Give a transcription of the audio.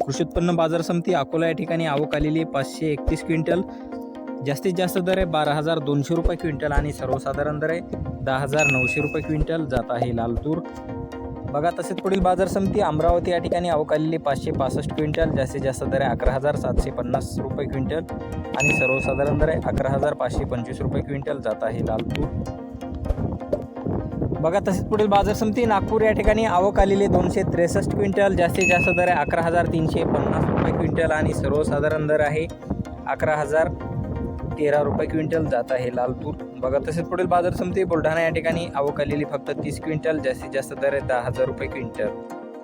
कृषी उत्पन्न बाजार समिती अकोला या ठिकाणी आवक आलेली आहे. पाचशे एकतीस क्विंटल. जास्तीत जास्त दर आहे बारा हजार दोनशे रुपये क्विंटल आणि सर्वसाधारण दर आहे दहा हजार नऊशे रुपये क्विंटल जात आहे लाल तूर बघा तसेच पुढील बाजार समिती अमरावती या ठिकाणी आवक आलेली पाचशे पासष्ट क्विंटल जास्तीत जास्त दर आहे अकरा हजार सातशे पन्नास रुपये क्विंटल आणि सर्वसाधारण दर आहे अकरा हजार पाचशे पंचवीस रुपये क्विंटल जात आहे लाल तूर बघा तसेच पुढील बाजार समिती नागपूर या ठिकाणी आवक आलेली दोनशे त्रेसष्ट क्विंटल जास्तीत जास्त दर आहे अकरा हजार तीनशे पन्नास रुपये क्विंटल आणि सर्वसाधारण दर आहे अकरा हजार तेरा रुपये क्विंटल जात आहे लालपूर. बघा तसेच पुढील बाजार समिती बुलढाणा या ठिकाणी आवक आलेली फक्त तीस क्विंटल जास्तीत जास्त दर आहे दहा हजार रुपये क्विंटल.